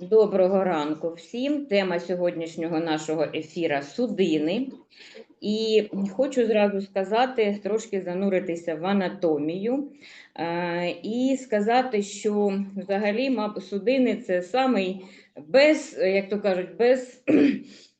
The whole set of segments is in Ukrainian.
Доброго ранку всім. Тема сьогоднішнього нашого ефіра судини. І хочу зразу сказати, трошки зануритися в анатомію е, і сказати, що взагалі судини це самий без, як то кажуть, без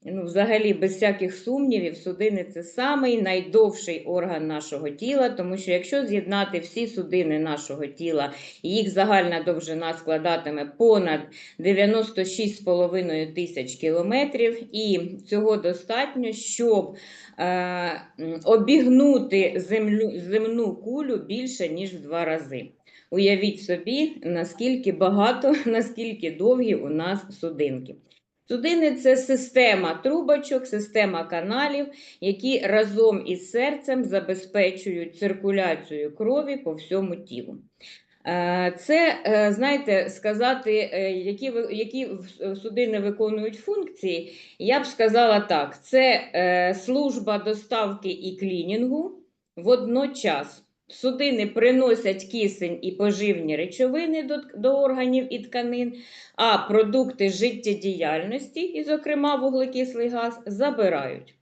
ну, взагалі без всяких сумнівів, судини це самий найдовший орган нашого тіла, тому що якщо з'єднати всі судини нашого тіла, їх загальна довжина складатиме понад 96,5 тисяч кілометрів, і цього достатньо, щоб е, обігнути землю, земну кулю більше, ніж в два рази. Уявіть собі, наскільки багато, наскільки довгі у нас судинки. Судини це система трубочок, система каналів, які разом із серцем забезпечують циркуляцію крові по всьому тілу. Е, Це, е, знаєте, сказати, е, які, які судини виконують функції, я б сказала так: це служба доставки і клінінгу водночас. Судини приносять кисень і поживні речовини до, до органів і тканин, а продукти життєдіяльності, і, зокрема, вуглекислий газ, забирають.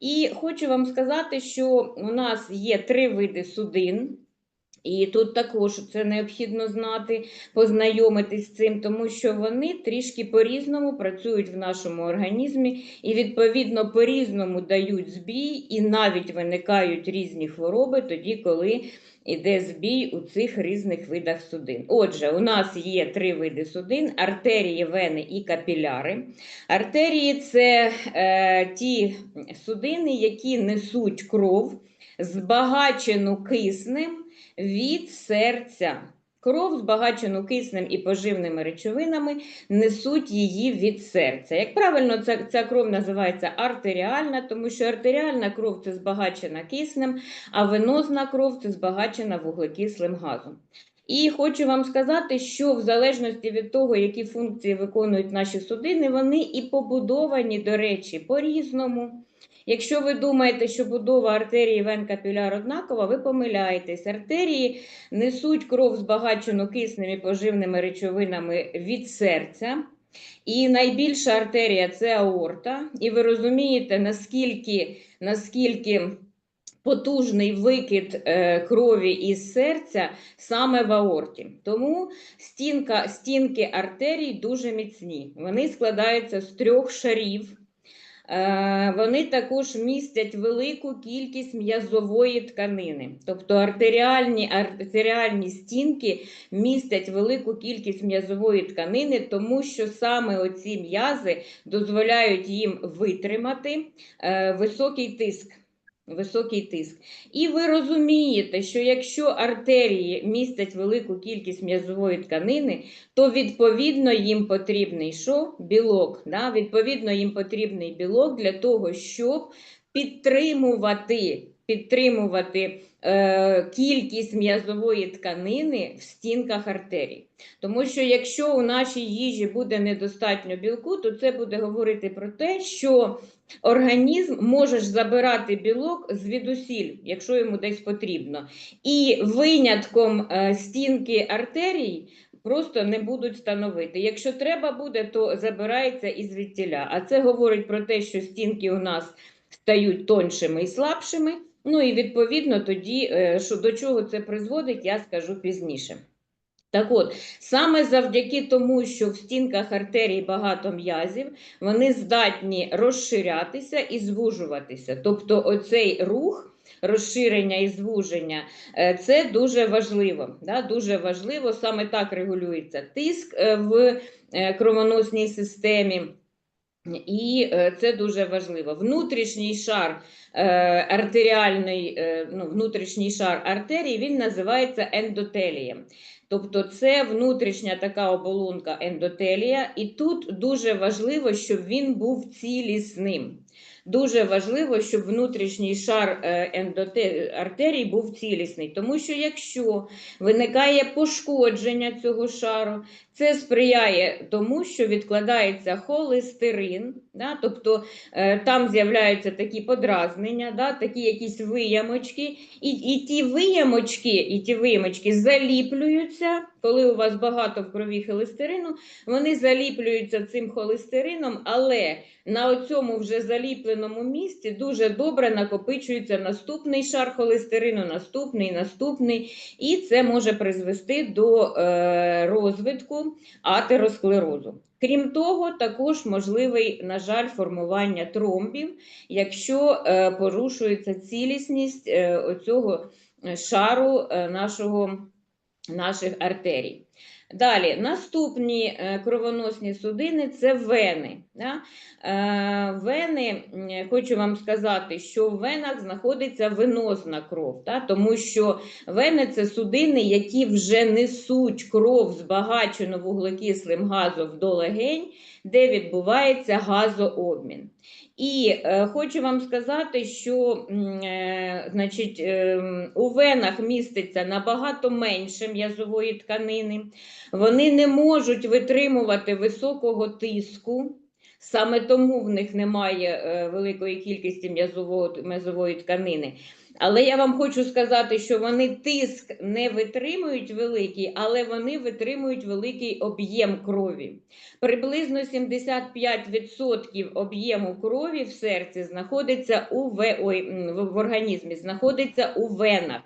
І хочу вам сказати, що у нас є три види судин. І тут також це необхідно знати, познайомитись з цим, тому що вони трішки по-різному працюють в нашому організмі і, відповідно, по-різному дають збій, і навіть виникають різні хвороби тоді, коли йде збій у цих різних видах судин. Отже, у нас є три види судин: артерії, вени і капіляри. Артерії це е, ті судини, які несуть кров, збагачену киснем від серця. Кров, збагачену киснем і поживними речовинами, несуть її від серця. Як правильно, ця, ця кров називається артеріальна, тому що артеріальна кров це збагачена киснем, а венозна кров це збагачена вуглекислим газом. І хочу вам сказати, що в залежності від того, які функції виконують наші судини, вони і побудовані, до речі, по-різному. Якщо ви думаєте, що будова артерії вен капіляр однакова, ви помиляєтесь. Артерії несуть кров збагачену киснем і поживними речовинами від серця. І найбільша артерія це аорта. І ви розумієте, наскільки, наскільки потужний викид е, крові із серця саме в аорті. Тому стінка, стінки артерій дуже міцні. Вони складаються з трьох шарів. Е, Вони також містять велику кількість м'язової тканини, тобто артеріальні, артеріальні стінки містять велику кількість м'язової тканини, тому що саме оці м'язи дозволяють їм витримати е, високий тиск. Високий тиск. І ви розумієте, що якщо артерії містять велику кількість м'язової тканини, то відповідно їм потрібний що? Білок. Да? Відповідно, їм потрібний білок для того, щоб підтримувати, підтримувати е, кількість м'язової тканини в стінках артерій. Тому що якщо у нашій їжі буде недостатньо білку, то це буде говорити про те, що організм може ж забирати білок звідусіль, якщо йому десь потрібно. І винятком е, стінки артерій просто не будуть становити. Якщо треба буде, то забирається і звідтіля. А це говорить про те, що стінки у нас стають тоншими і слабшими. Ну і відповідно тоді, е, що до чого це призводить, я скажу пізніше. Так от, саме завдяки тому, що в стінках артерій багато м'язів, вони здатні розширятися і звужуватися. Тобто, оцей рух. Розширення і звуження е, це дуже важливо. Да? Дуже важливо, саме так регулюється тиск е, в е, кровоносній системі. І це дуже важливо. Внутрішній шар артеріальний, ну, внутрішній шар артерії він називається ендотелієм. Тобто це внутрішня така оболонка ендотелія, і тут дуже важливо, щоб він був цілісним. Дуже важливо, щоб внутрішній шар е, артерій був цілісний, тому що якщо виникає пошкодження цього шару, це сприяє тому, що відкладається холестерин, да, тобто е, там з'являються такі подразнення, да, такі якісь виямочки, і, і ті виямочки, і ті виямочки заліплюються коли у вас багато в крові холестерину, вони заліплюються цим холестерином, але на цьому вже заліпленому місці дуже добре накопичується наступний шар холестерину, наступний, наступний, і це може призвести до е, розвитку атеросклерозу. Крім того, також можливий, на жаль, формування тромбів, якщо е, порушується цілісність е, оцього шару нашого, наших артерій. Далі, наступні е, кровоносні судини це вени. Да? Е, Вени, хочу вам сказати, що в венах знаходиться венозна кров, да? тому що вени це судини, які вже несуть кров збагачену вуглекислим газом до легень, де відбувається газообмін. І е, хочу вам сказати, що е, значить, е, у венах міститься набагато менше м'язової тканини, вони не можуть витримувати високого тиску. Саме тому в них немає е, великої кількості м'язової тканини. Але я вам хочу сказати, що вони тиск не витримують великий, але вони витримують великий об'єм крові. Приблизно 75% об'єму крові в серці знаходиться у ве... Ой, в в організмі, знаходиться у венах.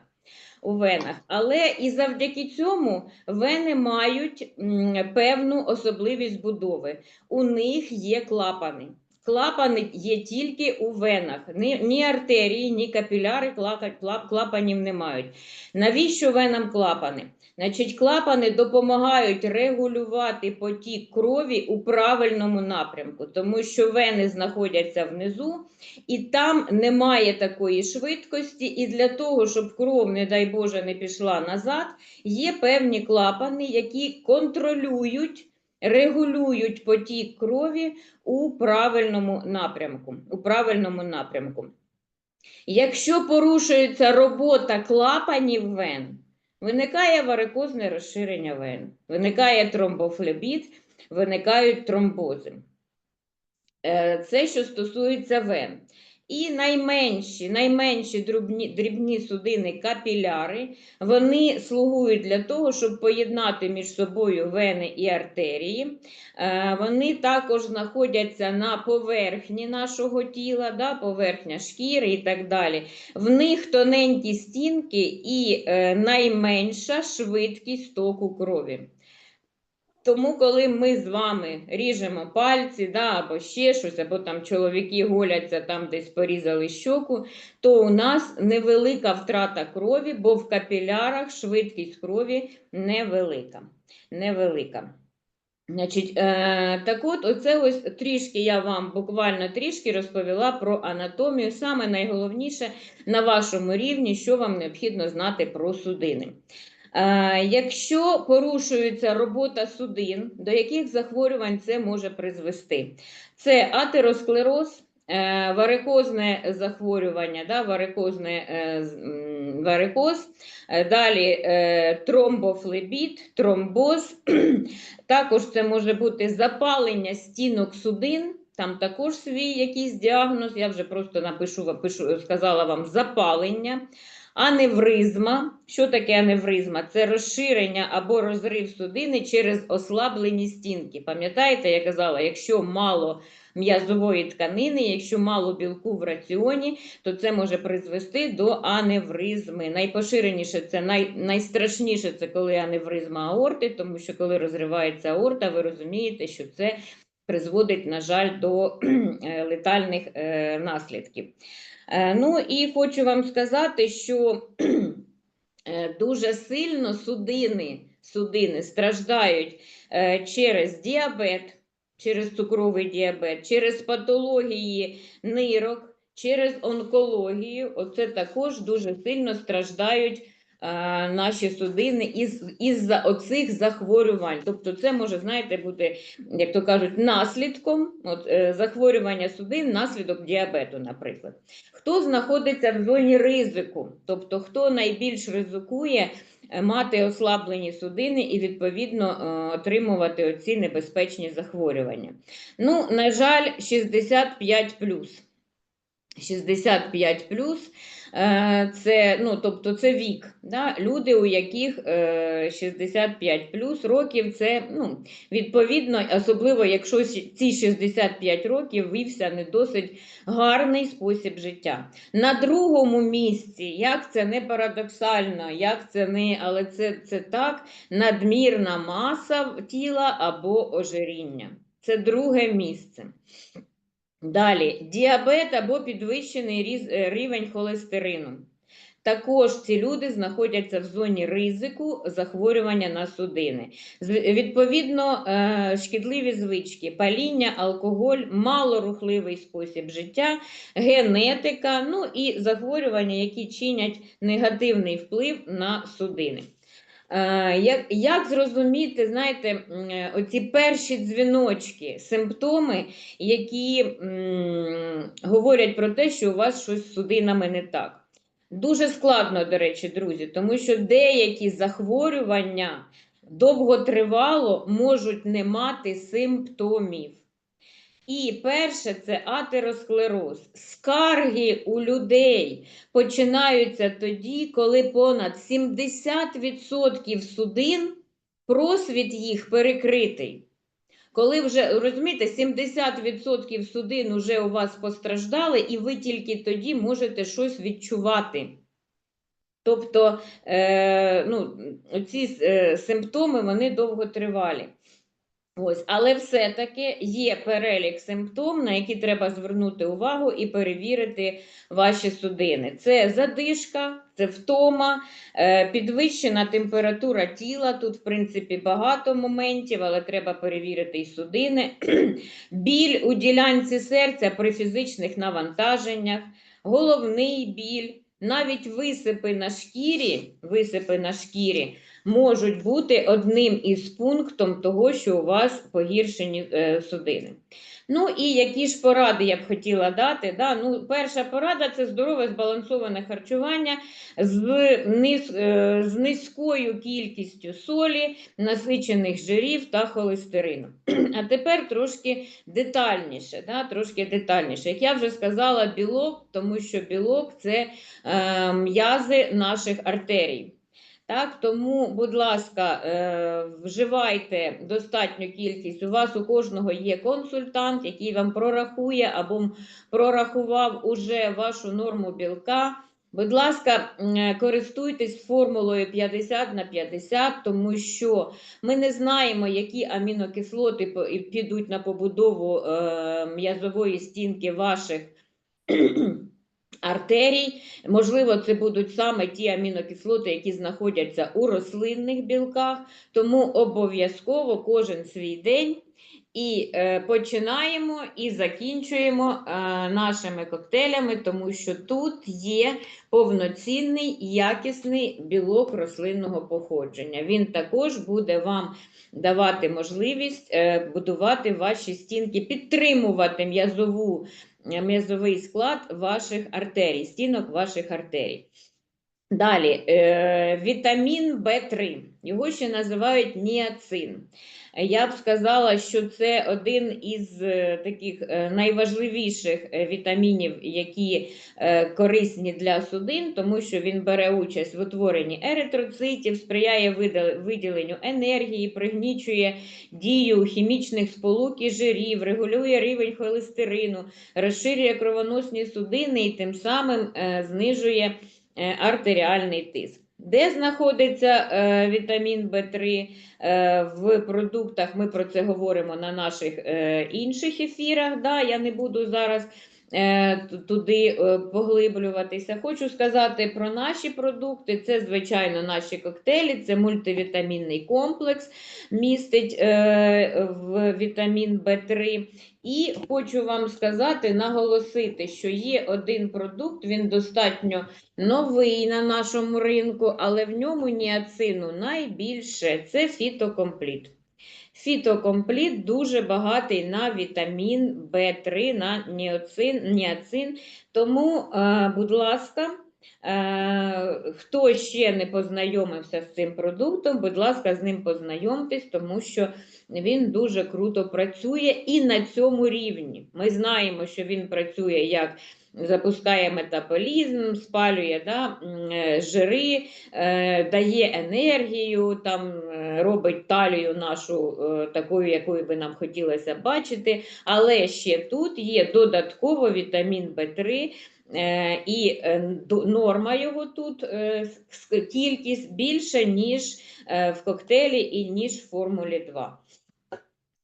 У венах. Але і завдяки цьому вени мають певну особливість будови. У них є клапани. Клапани є тільки у венах. Ні, ні артерії, ні капіляри клапанів не мають. Навіщо венам клапани? Значить, клапани допомагають регулювати потік крові у правильному напрямку, тому що вени знаходяться внизу, і там немає такої швидкості. І для того, щоб кров, не дай Боже, не пішла назад, є певні клапани, які контролюють, регулюють потік крові у правильному напрямку. У правильному напрямку. Якщо порушується робота клапанів вен, виникає варикозне розширення вен, виникає тромбофлебіт, виникають тромбози. Е, Це що стосується вен. І найменші, найменші дрібні, дрібні судини капіляри, вони слугують для того, щоб поєднати між собою вени і артерії. Е, Вони також знаходяться на поверхні нашого тіла, да, поверхня шкіри і так далі. В них тоненькі стінки і е, найменша швидкість току крові. Тому, коли ми з вами ріжемо пальці, да, або ще щось, або там чоловіки голяться, там десь порізали щоку, то у нас невелика втрата крові, бо в капілярах швидкість крові невелика. невелика. Значить, е, так от, оце ось трішки я вам буквально трішки розповіла про анатомію. Саме найголовніше на вашому рівні, що вам необхідно знати про судини. Е, Якщо порушується робота судин, до яких захворювань це може призвести? Це атеросклероз, е, варикозне захворювання, да, варикозне, е, варикоз, далі тромбофлебіт, тромбоз, також це може бути запалення стінок судин. Там також свій якийсь діагноз, я вже просто напишу, пишу, сказала вам запалення. Аневризма. Що таке аневризма? Це розширення або розрив судини через ослаблені стінки. Пам'ятаєте, я казала, якщо мало м'язової тканини, якщо мало білку в раціоні, то це може призвести до аневризми. Найпоширеніше це най, найстрашніше це коли аневризма аорти, тому що коли розривається аорта, ви розумієте, що це призводить, на жаль, до е, летальних е, наслідків. Е, Ну і хочу вам сказати, що дуже сильно судини, судини страждають через діабет, через цукровий діабет, через патології нирок, через онкологію. Оце також дуже сильно страждають наші судини із, із-за оцих захворювань. Тобто це може, знаєте, бути, як то кажуть, наслідком от, е, захворювання судин, наслідок діабету, наприклад. Хто знаходиться в зоні ризику, тобто хто найбільш ризикує е, мати ослаблені судини і відповідно е, отримувати оці небезпечні захворювання. Ну, на жаль, 65 65 е, це, ну, тобто це вік. Да? Люди, у яких е, 65 років, це ну, відповідно, особливо якщо ці 65 років вився не досить гарний спосіб життя. На другому місці, як це не парадоксально, як це не, але це, це так, надмірна маса тіла або ожиріння. Це друге місце. Далі, діабет або підвищений е, рівень холестерину. Також ці люди знаходяться в зоні ризику захворювання на судини. Відповідно, е, шкідливі звички, паління, алкоголь, малорухливий спосіб життя, генетика, ну і захворювання, які чинять негативний вплив на судини. Е, Як, як зрозуміти, знаєте, е, оці перші дзвіночки, симптоми, які м, говорять про те, що у вас щось з судинами не так? Дуже складно, до речі, друзі, тому що деякі захворювання довготривало можуть не мати симптомів. І перше це атеросклероз. Скарги у людей починаються тоді, коли понад 70% судин просвіт їх перекритий. Коли вже, розумієте, 70% судин вже у вас постраждали, і ви тільки тоді можете щось відчувати. Тобто, е, ну, ці е, симптоми вони довготривалі. Ось, але все-таки є перелік симптом, на які треба звернути увагу і перевірити ваші судини. Це задишка, це втома, е, підвищена температура тіла. Тут, в принципі, багато моментів, але треба перевірити і судини. Біль у ділянці серця при фізичних навантаженнях, головний біль, навіть висипи на шкірі, висипи на шкірі можуть бути одним із пунктом того, що у вас погіршені е, судини. Ну і які ж поради я б хотіла дати? Да? Ну, перша порада це здорове збалансоване харчування з, низ, е, з низькою кількістю солі, насичених жирів та холестерину. А тепер трошки детальніше. Да? Трошки детальніше. Як я вже сказала, білок, тому що білок це е, м'язи наших артерій. Так, тому, будь ласка, е, вживайте достатню кількість. У вас у кожного є консультант, який вам прорахує або прорахував уже вашу норму білка. Будь ласка, е, користуйтесь формулою 50 на 50, тому що ми не знаємо, які амінокислоти підуть на побудову е, м'язової стінки ваших артерій. Можливо, це будуть саме ті амінокислоти, які знаходяться у рослинних білках, тому обов'язково кожен свій день. І е, починаємо і закінчуємо е, нашими коктейлями, тому що тут є повноцінний якісний білок рослинного походження. Він також буде вам давати можливість е, будувати ваші стінки, підтримувати м'язову м'язовий склад ваших артерій, стінок ваших артерій. Далі, е, вітамін В3, його ще називають ніацин. Я б сказала, що це один із е, таких е, найважливіших е, вітамінів, які корисні для судин, тому що він бере участь в утворенні еритроцитів, сприяє виділенню енергії, пригнічує дію хімічних сполук і жирів, регулює рівень холестерину, розширює кровоносні судини і тим самим знижує артеріальний тиск. Де знаходиться е, вітамін В3 е, в продуктах? Ми про це говоримо на наших е, інших ефірах. Да? Я не буду зараз туди е, поглиблюватися. Хочу сказати про наші продукти. Це, звичайно, наші коктейлі, це мультивітамінний комплекс, містить е, в вітамін В3. І хочу вам сказати, наголосити, що є один продукт, він достатньо новий на нашому ринку, але в ньому ніацину найбільше це фітокомпліт. Фітокомпліт дуже багатий на вітамін В3, на ніацин. Тому, е, будь ласка, Хто ще не познайомився з цим продуктом, будь ласка, з ним познайомтесь, тому що він дуже круто працює і на цьому рівні. Ми знаємо, що він працює як запускає метаболізм, спалює да, е, жири, е, дає енергію, там, е, робить талію нашу е, такою, якою би нам хотілося бачити. Але ще тут є додатково вітамін В3, Е, і е, норма його тут е, кількість більше, ніж е, в коктейлі і ніж в Формулі 2.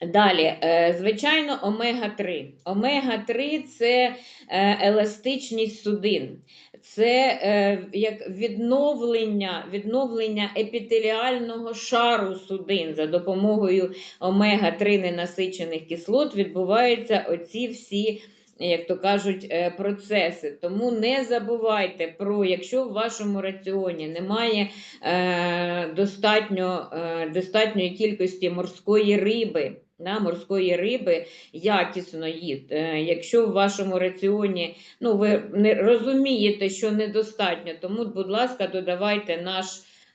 Далі, е, звичайно, омега-3. Омега-3 це е, еластичність судин, це е, як відновлення, відновлення епітеліального шару судин за допомогою омега-3 ненасичених кислот відбуваються оці всі як то кажуть, е, процеси. Тому не забувайте про, якщо в вашому раціоні немає е, достатньо, е, достатньої кількості морської риби. Да, морської риби якісної. Е, якщо в вашому раціоні ну, ви не розумієте, що недостатньо, тому, будь ласка, додавайте наш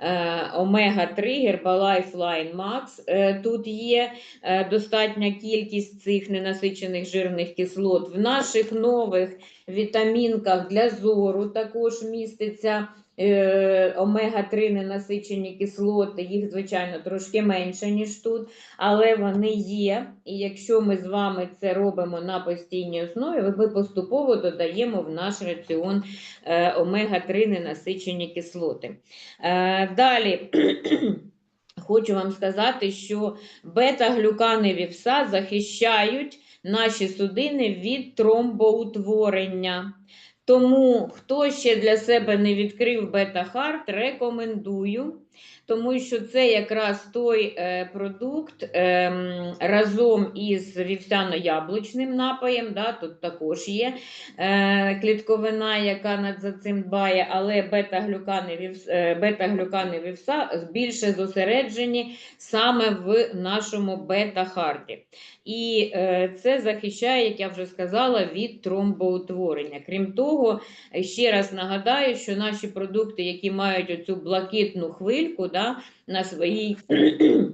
е, омега-3 Herbalife Line Max. Е, тут є е, достатня кількість цих ненасичених жирних кислот. В наших нових вітамінках для зору також міститься омега-3 ненасичені кислоти. Їх, звичайно, трошки менше, ніж тут, але вони є. І якщо ми з вами це робимо на постійній основі, ми поступово додаємо в наш раціон е, омега-3 ненасичені кислоти. Е, далі. Хочу вам сказати, що бета-глюкани вівса захищають наші судини від тромбоутворення. Тому, хто ще для себе не відкрив бета-харт, рекомендую, тому що це якраз той е, продукт ем, разом із вівсяно-яблучним напоєм, да, тут також є е, клітковина, яка за цим дбає, але бета-глюкани е, бета-глюкани вівса більше зосереджені саме в нашому бета-харті. І це захищає, як я вже сказала, від тромбоутворення. Крім того, ще раз нагадаю, що наші продукти, які мають оцю блакитну хвильку да, на своїй.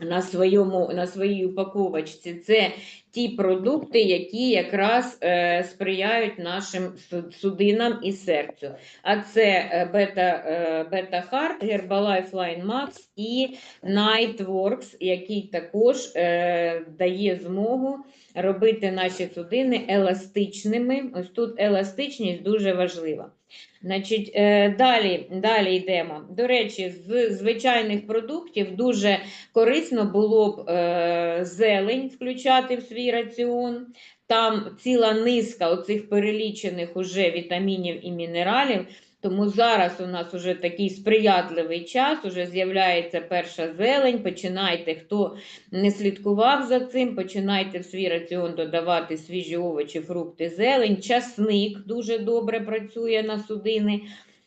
На своєму на своїй упаковочці це ті продукти, які якраз е, сприяють нашим судинам і серцю. А це е, бета, е, бета-харт, Herbalife Line Max і Nightworks, який також е, дає змогу робити наші судини еластичними. Ось тут еластичність дуже важлива. Значить, е, далі, далі йдемо. До речі, з звичайних продуктів дуже корисно було б е, зелень включати в свій раціон. Там ціла низка оцих перелічених уже вітамінів і мінералів. Тому зараз у нас уже такий сприятливий час, уже з'являється перша зелень. Починайте, хто не слідкував за цим, починайте в свій раціон додавати свіжі овочі, фрукти, зелень. Часник дуже добре працює на судини.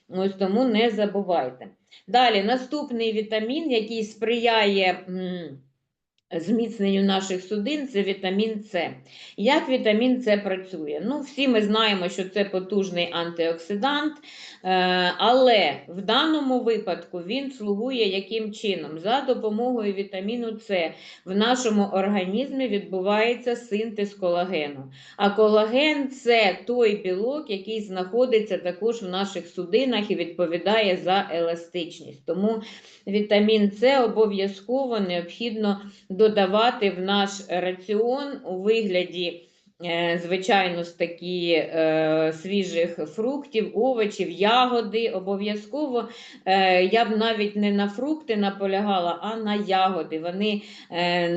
Ось тому не забувайте. Далі, наступний вітамін, який сприяє зміцненню наших судин, це вітамін С. Як вітамін С працює? Ну, всі ми знаємо, що це потужний антиоксидант, е, але в даному випадку він слугує яким чином? За допомогою вітаміну С в нашому організмі відбувається синтез колагену. А колаген це той білок, який знаходиться також в наших судинах і відповідає за еластичність. Тому вітамін С обов'язково необхідно додавати в наш раціон у вигляді. е, Звичайно, з такі е, свіжих фруктів, овочів, ягоди. Обов'язково е, я б навіть не на фрукти наполягала, а на ягоди. Вони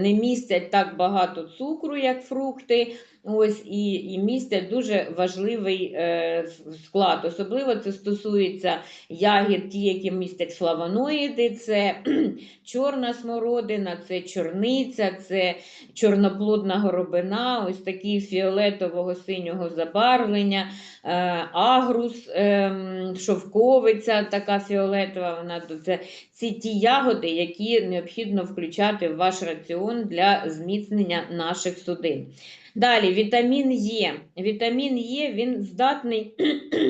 не містять так багато цукру, як фрукти. Ось і, і містять дуже важливий е, склад. Особливо це стосується ягід, ті, які містять флавоноїди, це чорна смородина, це чорниця, це чорноплодна горобина, ось такі фіолетового синього забарвлення, е, агрус, ем, шовковиця така фіолетова. Вона це ці ті ягоди, які необхідно включати в ваш раціон для зміцнення наших судин. Далі, вітамін Е. Вітамін Е він здатний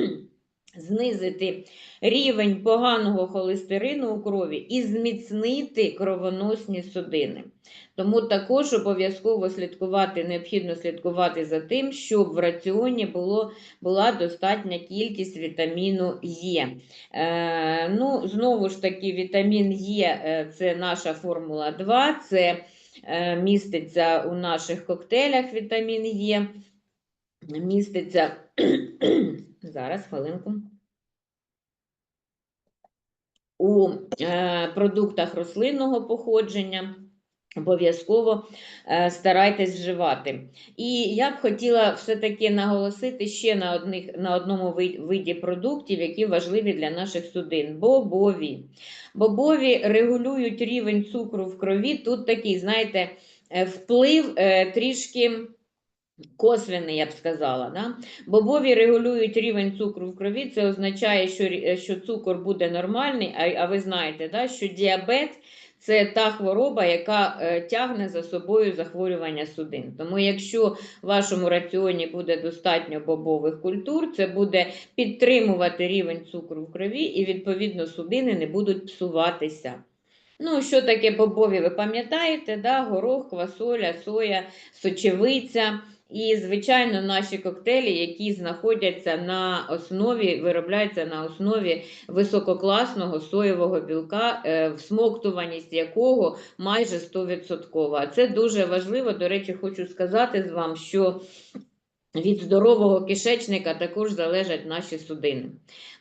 знизити рівень поганого холестерину у крові і зміцнити кровоносні судини. Тому також обов'язково слідкувати, необхідно слідкувати за тим, щоб в раціоні було, була достатня кількість вітаміну Е. Е, ну, знову ж таки, вітамін Е е, це наша формула 2, це міститься у наших коктейлях вітамін Е, міститься зараз хвилинку. У е, продуктах рослинного походження обов'язково е, старайтесь вживати. І я б хотіла все-таки наголосити ще на, одних, на одному виді продуктів, які важливі для наших судин бобові. Бобові регулюють рівень цукру в крові. Тут такий, знаєте, е, вплив е, трішки. Косвенний, я б сказала. Да? Бобові регулюють рівень цукру в крові. Це означає, що, що цукор буде нормальний, а, а ви знаєте, да, що діабет це та хвороба, яка е, тягне за собою захворювання судин. Тому, якщо в вашому раціоні буде достатньо бобових культур, це буде підтримувати рівень цукру в крові, і відповідно судини не будуть псуватися. Ну, що таке бобові, ви пам'ятаєте, да? горох, квасоля, соя, сочевиця. І, звичайно, наші коктейлі, які знаходяться на основі, виробляються на основі висококласного соєвого білка, е, всмоктуваність якого майже 100%. А Це дуже важливо. До речі, хочу сказати з вам, що від здорового кишечника також залежать наші судини.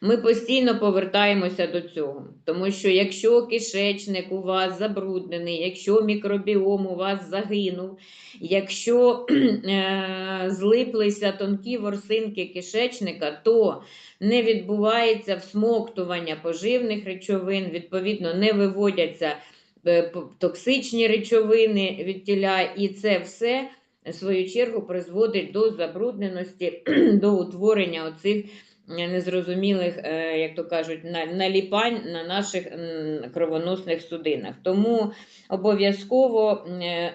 Ми постійно повертаємося до цього, тому що якщо кишечник у вас забруднений, якщо мікробіом у вас загинув, якщо е, злиплися тонкі ворсинки кишечника, то не відбувається всмоктування поживних речовин, відповідно, не виводяться е, токсичні речовини від тіля, і це все свою чергу призводить до забрудненості, до утворення оцих незрозумілих, е, як то кажуть, наліпань на наших кровоносних судинах. Тому обов'язково е,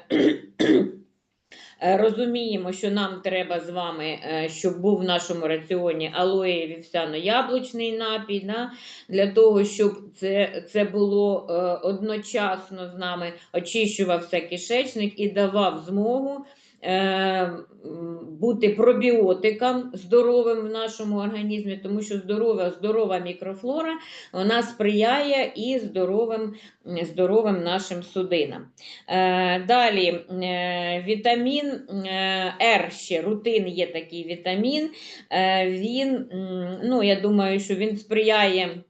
розуміємо, що нам треба з вами, е, щоб був в нашому раціоні алоє вівсяно-яблучний напій, да, для того, щоб це, це було одночасно з нами очищувався кишечник і давав змогу бути пробіотиком здоровим в нашому організмі, тому що здорова, здорова мікрофлора вона сприяє і здоровим, здоровим нашим судинам. Е, Далі е, вітамін е, Р, ще рутин є такий вітамін. Е, Він, ну, я думаю, що він сприяє.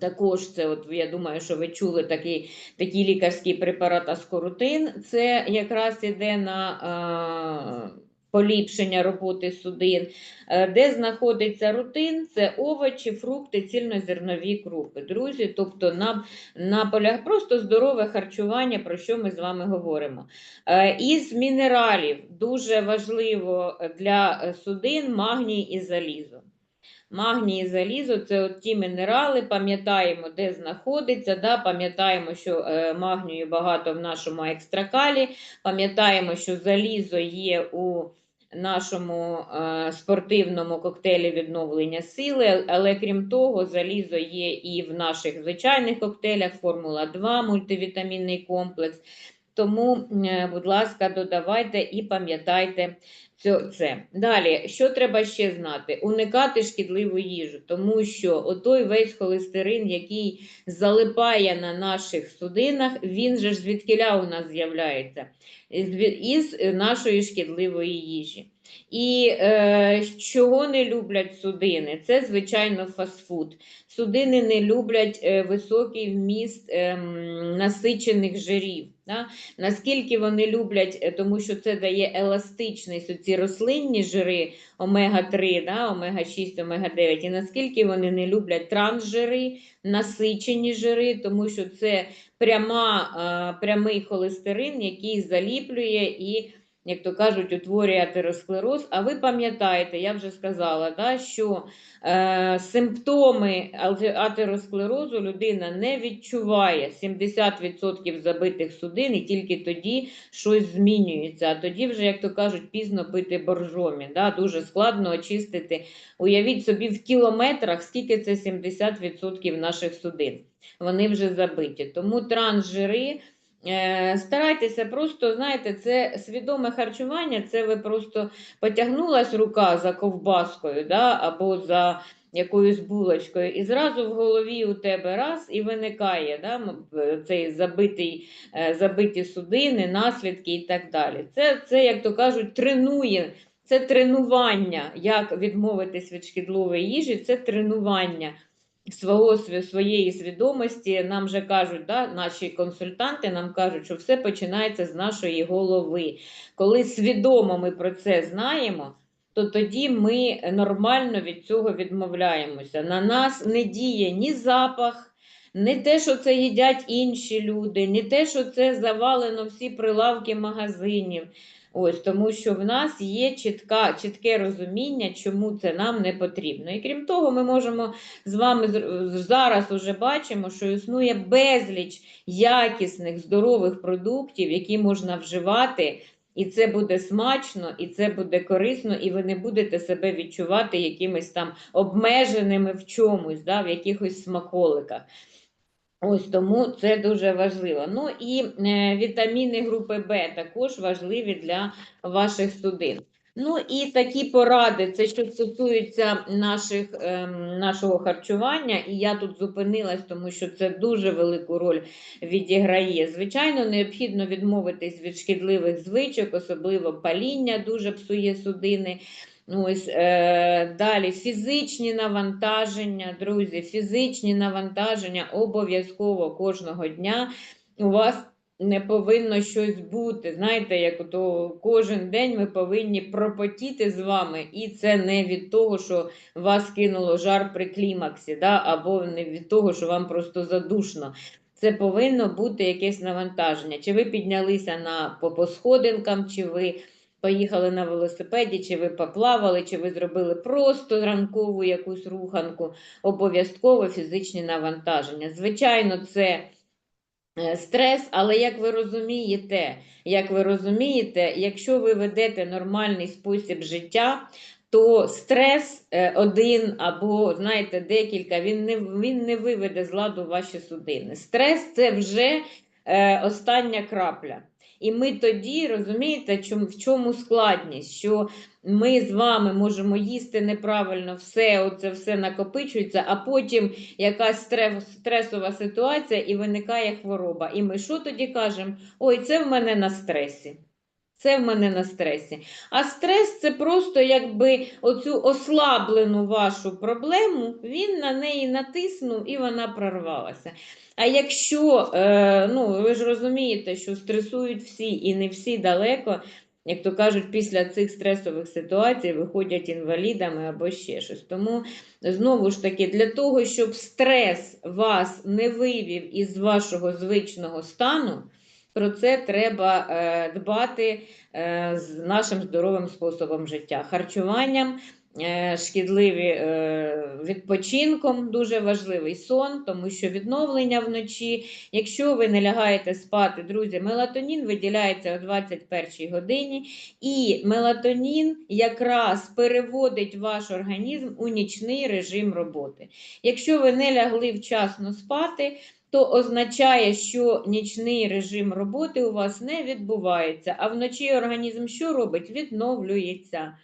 Також це, от я думаю, що ви чули такий, такий лікарський препарат аскорутин. Це якраз іде на е, поліпшення роботи судин. Е, де знаходиться рутин? Це овочі, фрукти, цільнозернові крупи. Друзі, тобто на, на полях просто здорове харчування, про що ми з вами говоримо. Е, із мінералів дуже важливо для е, судин магній і залізо. Магній і залізо це от ті мінерали, пам'ятаємо, де знаходиться, да? пам'ятаємо, що е, магнію багато в нашому екстракалі, пам'ятаємо, що залізо є у нашому е, спортивному коктейлі відновлення сили, але крім того, залізо є і в наших звичайних коктейлях Формула 2, мультивітамінний комплекс. Тому, е, будь ласка, додавайте і пам'ятайте це. Далі, що треба ще знати? Уникати шкідливу їжу, тому що отой весь холестерин, який залипає на наших судинах, він же ж звідкиля у нас з'являється із, е, нашої шкідливої їжі. І е, чого не люблять судини? Це, звичайно, фастфуд. Судини не люблять е, високий вміст ем, насичених жирів. Да? Наскільки вони люблять, е, тому що це дає еластичність, ці рослинні жири омега-3, да? омега-6, омега-9, і наскільки вони не люблять трансжири, насичені жири, тому що це пряма, е, прямий холестерин, який заліплює і як то кажуть, утворює атеросклероз. А ви пам'ятаєте, я вже сказала, да, що е, симптоми атеросклерозу людина не відчуває 70% забитих судин, і тільки тоді щось змінюється. А тоді вже, як то кажуть, пізно пити боржомі. Да, дуже складно очистити. Уявіть собі в кілометрах, скільки це 70% наших судин. Вони вже забиті. Тому трансжири. Е, Старайтеся просто, знаєте, це свідоме харчування, це ви просто потягнулась рука за ковбаскою да, або за якоюсь булочкою, і зразу в голові у тебе раз і виникає да, е, цей забитий, е, забиті судини, наслідки і так далі. Це, це, як то кажуть, тренує. Це тренування, як відмовитись від шкідливої їжі, це тренування свого, своєї свідомості. Нам же кажуть, да, наші консультанти нам кажуть, що все починається з нашої голови. Коли свідомо ми про це знаємо, то тоді ми нормально від цього відмовляємося. На нас не діє ні запах, не те, що це їдять інші люди, не те, що це завалено всі прилавки магазинів. Ось тому, що в нас є чітка, чітке розуміння, чому це нам не потрібно. І крім того, ми можемо з вами зараз уже бачимо, що існує безліч якісних здорових продуктів, які можна вживати. І це буде смачно, і це буде корисно, і ви не будете себе відчувати якимись там обмеженими в чомусь, да, в якихось смаколиках. Ось тому це дуже важливо. Ну і е, вітаміни групи Б також важливі для ваших судин. Ну і такі поради, це що стосується наших, ем, нашого харчування, і я тут зупинилась, тому що це дуже велику роль відіграє. Звичайно, необхідно відмовитись від шкідливих звичок, особливо паління дуже псує судини. Ось е, далі фізичні навантаження, друзі, фізичні навантаження обов'язково кожного дня. У вас не повинно щось бути. Знаєте, як ото кожен день ми повинні пропотіти з вами, і це не від того, що вас кинуло жар при клімаксі, да? або не від того, що вам просто задушно. Це повинно бути якесь навантаження. Чи ви піднялися на по, по сходинкам, чи ви поїхали на велосипеді, чи ви поплавали, чи ви зробили просто ранкову якусь руханку, обов'язково фізичні навантаження. Звичайно, це е, стрес, але як ви розумієте, як ви розумієте, якщо ви ведете нормальний спосіб життя, то стрес е, один або, знаєте, декілька, він не, він не виведе з ладу ваші судини. Стрес це вже е, остання крапля. І ми тоді розумієте, в чому складність, що ми з вами можемо їсти неправильно, все оце все накопичується, а потім якась стрес, стресова ситуація і виникає хвороба. І ми що тоді кажемо? Ой, це в мене на стресі. Це в мене на стресі. А стрес це просто якби оцю ослаблену вашу проблему, він на неї натиснув і вона прорвалася. А якщо, е, ну ви ж розумієте, що стресують всі і не всі далеко, як то кажуть, після цих стресових ситуацій виходять інвалідами або ще щось. Тому знову ж таки, для того, щоб стрес вас не вивів із вашого звичного стану, про це треба е, дбати е, з нашим здоровим способом життя. Харчуванням, е, шкідливі відпочинком, дуже важливий сон, тому що відновлення вночі. Якщо ви не лягаєте спати, друзі, мелатонін виділяється о 21 годині, і мелатонін якраз переводить ваш організм у нічний режим роботи. Якщо ви не лягли вчасно спати, то означає, що нічний режим роботи у вас не відбувається, а вночі організм що робить? Відновлюється.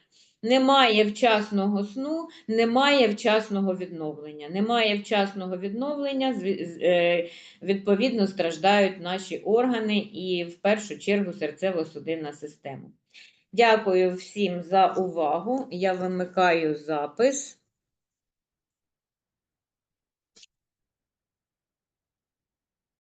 Немає вчасного сну, немає вчасного відновлення. Немає вчасного відновлення, е, відповідно, страждають наші органи і в першу чергу серцево-судинна система. Дякую всім за увагу. Я вимикаю запис.